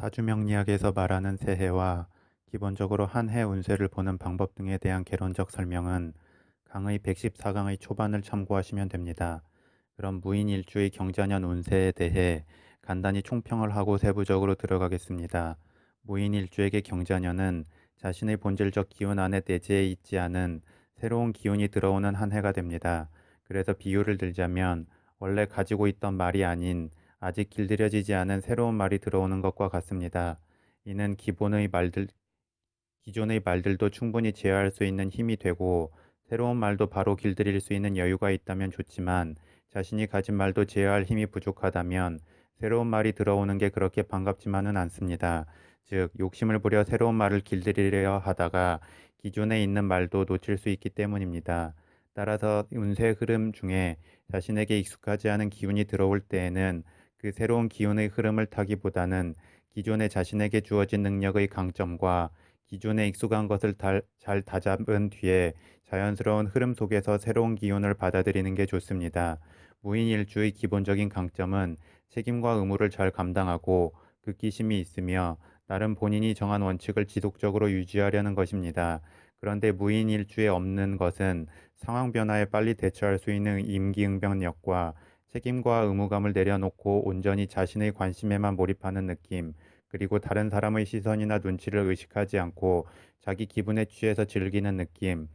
사주명리학에서 말하는 새해와 기본적으로 한 해 운세를 보는 방법 등에 대한 개론적 설명은 강의 114강의 초반을 참고하시면 됩니다. 그럼 무인일주의 경자년 운세에 대해 간단히 총평을 하고 세부적으로 들어가겠습니다. 무인일주에게 경자년은 자신의 본질적 기운 안에 내재해 있지 않은 새로운 기운이 들어오는 한 해가 됩니다. 그래서 비유를 들자면 원래 가지고 있던 말이 아닌 아직 길들여지지 않은 새로운 말이 들어오는 것과 같습니다. 이는 기본의 말들, 기존의 말들도 충분히 제어할 수 있는 힘이 되고 새로운 말도 바로 길들일 수 있는 여유가 있다면 좋지만 자신이 가진 말도 제어할 힘이 부족하다면 새로운 말이 들어오는 게 그렇게 반갑지만은 않습니다. 즉, 욕심을 부려 새로운 말을 길들이려 하다가 기존에 있는 말도 놓칠 수 있기 때문입니다. 따라서 운세 흐름 중에 자신에게 익숙하지 않은 기운이 들어올 때에는 그 새로운 기운의 흐름을 타기보다는 기존에 자신에게 주어진 능력의 강점과 기존에 익숙한 것을 잘 다잡은 뒤에 자연스러운 흐름 속에서 새로운 기운을 받아들이는 게 좋습니다. 무인일주의 기본적인 강점은 책임과 의무를 잘 감당하고 극기심이 있으며 나름 본인이 정한 원칙을 지속적으로 유지하려는 것입니다. 그런데 무인일주에 없는 것은 상황 변화에 빨리 대처할 수 있는 임기응변력과 책임과 의무감을 내려놓고 온전히 자신의 관심에만 몰입하는 느낌, 그리고 다른 사람의 시선이나 눈치를 의식하지 않고 자기 기분에 취해서 즐기는 느낌,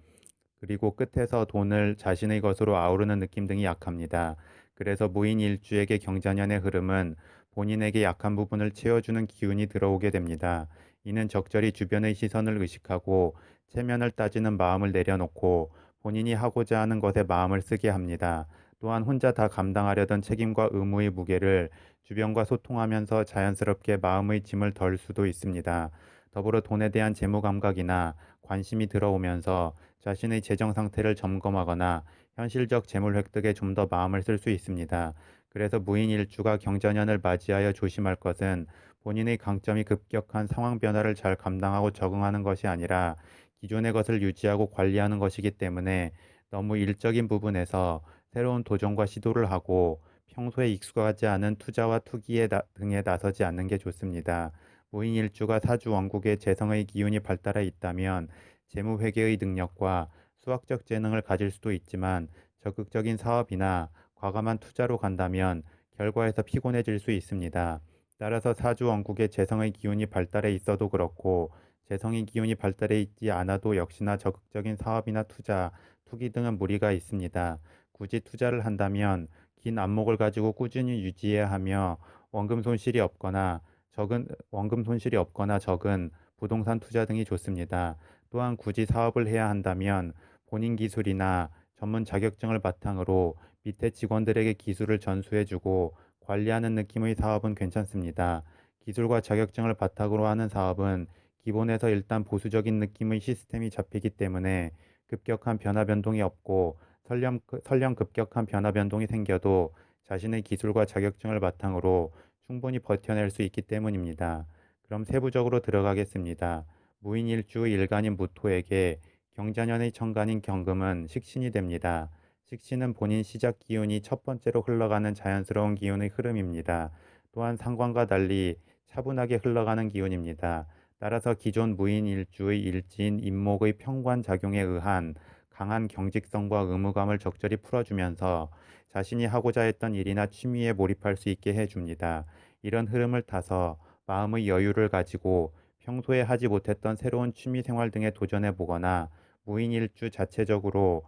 그리고 끝에서 돈을 자신의 것으로 아우르는 느낌 등이 약합니다. 그래서 무인 일주에게 경자년의 흐름은 본인에게 약한 부분을 채워주는 기운이 들어오게 됩니다. 이는 적절히 주변의 시선을 의식하고 체면을 따지는 마음을 내려놓고 본인이 하고자 하는 것에 마음을 쓰게 합니다. 또한 혼자 다 감당하려던 책임과 의무의 무게를 주변과 소통하면서 자연스럽게 마음의 짐을 덜 수도 있습니다. 더불어 돈에 대한 재무 감각이나 관심이 들어오면서 자신의 재정 상태를 점검하거나 현실적 재물 획득에 좀 더 마음을 쓸 수 있습니다. 그래서 무인 일주가 경자년을 맞이하여 조심할 것은 본인의 강점이 급격한 상황 변화를 잘 감당하고 적응하는 것이 아니라 기존의 것을 유지하고 관리하는 것이기 때문에 너무 일적인 부분에서 새로운 도전과 시도를 하고 평소에 익숙하지 않은 투자와 투기에 나, 등에 나서지 않는 게 좋습니다. 무인 일주가 사주 원국의 재성의 기운이 발달해 있다면 재무 회계의 능력과 수학적 재능을 가질 수도 있지만 적극적인 사업이나 과감한 투자로 간다면 결과에서 피곤해질 수 있습니다. 따라서 사주 원국의 재성의 기운이 발달해 있어도 그렇고 재성의 기운이 발달해 있지 않아도 역시나 적극적인 사업이나 투자, 투기 등은 무리가 있습니다. 굳이 투자를 한다면 긴 안목을 가지고 꾸준히 유지해야 하며 원금 손실이 없거나 적은 원금 손실이 없거나 적은 부동산 투자 등이 좋습니다. 또한 굳이 사업을 해야 한다면 본인 기술이나 전문 자격증을 바탕으로 밑에 직원들에게 기술을 전수해주고 관리하는 느낌의 사업은 괜찮습니다. 기술과 자격증을 바탕으로 하는 사업은 기본에서 일단 보수적인 느낌의 시스템이 잡히기 때문에 급격한 변화 변동이 없고 설령, 설령 급격한 변화 변동이 생겨도 자신의 기술과 자격증을 바탕으로 충분히 버텨낼 수 있기 때문입니다. 그럼 세부적으로 들어가겠습니다. 무인일주 일간인 무토에게 경자년의 천간인 경금은 식신이 됩니다. 식신은 본인 시작 기운이 첫 번째로 흘러가는 자연스러운 기운의 흐름입니다. 또한 상관과 달리 차분하게 흘러가는 기운입니다. 따라서 기존 무인일주의 일지인 임목의 평관 작용에 의한 강한 경직성과 의무감을 적절히 풀어주면서 자신이 하고자 했던 일이나 취미에 몰입할 수 있게 해줍니다. 이런 흐름을 타서 마음의 여유를 가지고 평소에 하지 못했던 새로운 취미 생활 등에 도전해 보거나 무인일주 자체적으로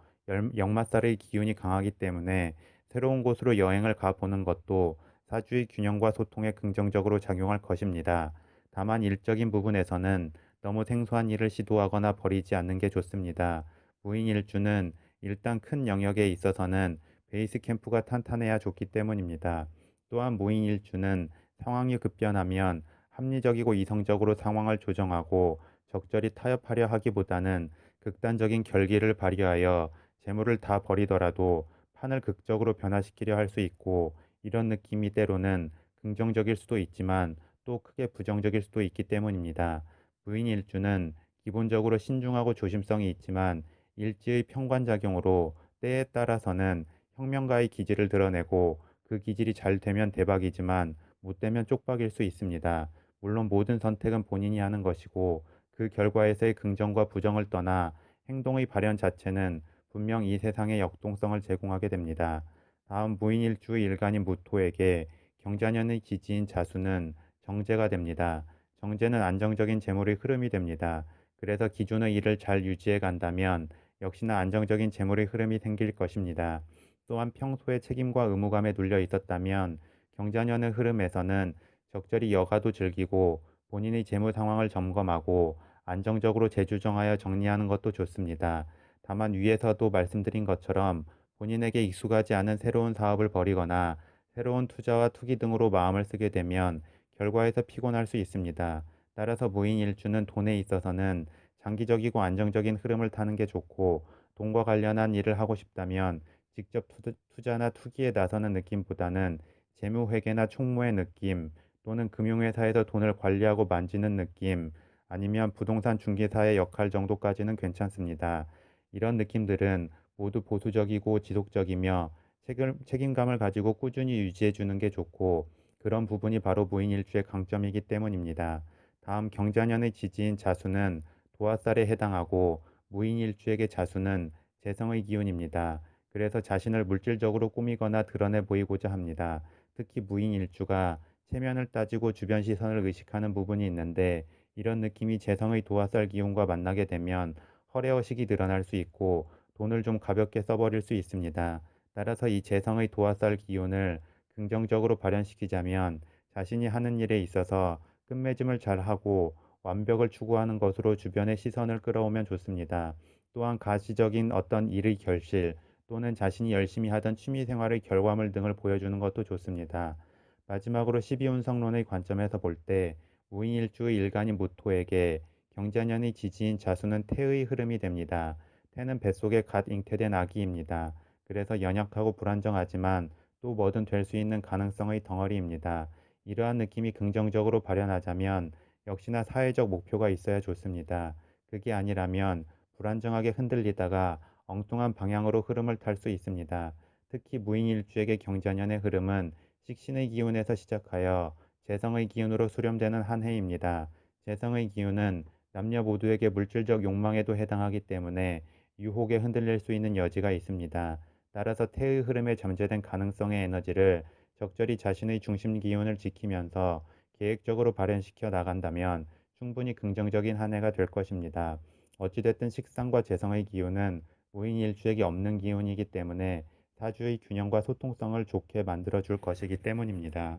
역마살의 기운이 강하기 때문에 새로운 곳으로 여행을 가보는 것도 사주의 균형과 소통에 긍정적으로 작용할 것입니다. 다만 일적인 부분에서는 너무 생소한 일을 시도하거나 버리지 않는 게 좋습니다. 무인일 주는 일단 큰 영역에 있어서는 베이스 캠프가 탄탄해야 좋기 때문입니다. 또한 무인일 주는 상황이 급변하면 합리적이고 이성적으로 상황을 조정하고 적절히 타협하려 하기보다는 극단적인 결기를 발휘하여 재물을 다 버리더라도 판을 극적으로 변화시키려 할 수 있고 이런 느낌이 때로는 긍정적일 수도 있지만 또 크게 부정적일 수도 있기 때문입니다. 무인 일주는 기본적으로 신중하고 조심성이 있지만 일지의 평관작용으로 때에 따라서는 혁명가의 기질을 드러내고 그 기질이 잘 되면 대박이지만 못 되면 쪽박일 수 있습니다. 물론 모든 선택은 본인이 하는 것이고 그 결과에서의 긍정과 부정을 떠나 행동의 발현 자체는 분명 이 세상의 역동성을 제공하게 됩니다. 다음 무인일주의 일간인 무토에게 경자년의 지지인 자수는 정제가 됩니다. 정제는 안정적인 재물의 흐름이 됩니다. 그래서 기존의 일을 잘 유지해 간다면 역시나 안정적인 재물의 흐름이 생길 것입니다. 또한 평소에 책임과 의무감에 눌려 있었다면 경자년의 흐름에서는 적절히 여가도 즐기고 본인의 재무 상황을 점검하고 안정적으로 재조정하여 정리하는 것도 좋습니다. 다만 위에서도 말씀드린 것처럼 본인에게 익숙하지 않은 새로운 사업을 벌이거나 새로운 투자와 투기 등으로 마음을 쓰게 되면 결과에서 피곤할 수 있습니다. 따라서 무인 일주는 돈에 있어서는 장기적이고 안정적인 흐름을 타는 게 좋고 돈과 관련한 일을 하고 싶다면 직접 투자나 투기에 나서는 느낌보다는 재무회계나 총무의 느낌 또는 금융회사에서 돈을 관리하고 만지는 느낌 아니면 부동산 중개사의 역할 정도까지는 괜찮습니다. 이런 느낌들은 모두 보수적이고 지속적이며 책임, 책임감을 가지고 꾸준히 유지해 주는 게 좋고 그런 부분이 바로 무인일주의 강점이기 때문입니다. 다음 경자년의 지지인 자수는 도화살에 해당하고 무인일주에게 자수는 재성의 기운입니다. 그래서 자신을 물질적으로 꾸미거나 드러내 보이고자 합니다. 특히 무인일주가 체면을 따지고 주변 시선을 의식하는 부분이 있는데 이런 느낌이 재성의 도화살 기운과 만나게 되면 허례허식이 드러날 수 있고 돈을 좀 가볍게 써버릴 수 있습니다. 따라서 이 재성의 도화살 기운을 긍정적으로 발현시키자면 자신이 하는 일에 있어서 끝맺음을 잘 하고 완벽을 추구하는 것으로 주변의 시선을 끌어오면 좋습니다. 또한 가시적인 어떤 일의 결실 또는 자신이 열심히 하던 취미 생활의 결과물 등을 보여주는 것도 좋습니다. 마지막으로 12운성론의 관점에서 볼 때 무인일주의 일간인 무토에게 경자년의 지지인 자수는 태의 흐름이 됩니다. 태는 뱃속에 갓 잉태된 아기입니다. 그래서 연약하고 불안정하지만 또 뭐든 될 수 있는 가능성의 덩어리입니다. 이러한 느낌이 긍정적으로 발현하자면 역시나 사회적 목표가 있어야 좋습니다. 그게 아니라면 불안정하게 흔들리다가 엉뚱한 방향으로 흐름을 탈 수 있습니다. 특히 무인일주에게 경자년의 흐름은 식신의 기운에서 시작하여 재성의 기운으로 수렴되는 한 해입니다. 재성의 기운은 남녀 모두에게 물질적 욕망에도 해당하기 때문에 유혹에 흔들릴 수 있는 여지가 있습니다. 따라서 태의 흐름에 잠재된 가능성의 에너지를 적절히 자신의 중심 기운을 지키면서 계획적으로 발현시켜 나간다면 충분히 긍정적인 한 해가 될 것입니다. 어찌됐든 식상과 재성의 기운은 무인일주에게 없는 기운이기 때문에 사주의 균형과 소통성을 좋게 만들어 줄 것이기 때문입니다.